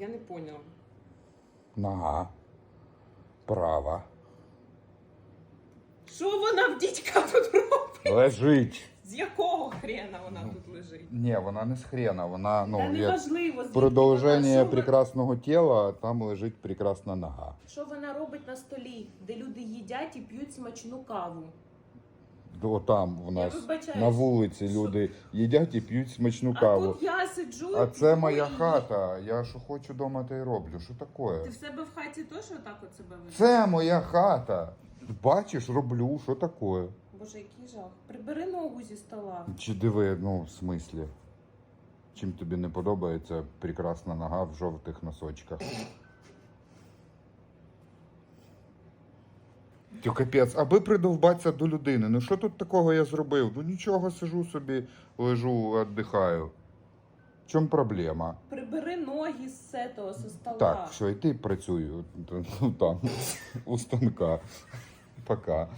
Я не поняла. Нога. Права. Що вона в дідька тут робить? Лежить. З якого хрена вона тут лежить? Ні, вона не з хрена, вона, ну, Та неважливо, продовження прекрасного тіла, там лежить прекрасна нога. що вона робить на столі, де люди їдять і п'ють смачну каву. О, там в нас вибачаюсь. на вулиці люди їдять і п'ють смачну А каву. тут я сиджу. А це п'ю моя і- хата. Я що хочу вдома, те й роблю. Що Ти таке? в себе в хаті теж отак от себе ведеш? Це моя хата. Бачиш, роблю, що таке? Боже, який жах. Прибери ногу зі стола. Чи диви, ну, в смислі? Чим тобі не подобається прекрасна нога в жовтих носочках? Тю капець, аби придовбатися до людини. Ну що тут такого я зробив? Ну нічого, сижу собі, лежу, віддихаю. В чому проблема? Прибери ноги з цього, зі стола. Так, все, і ти працюю там, у станка. Пока.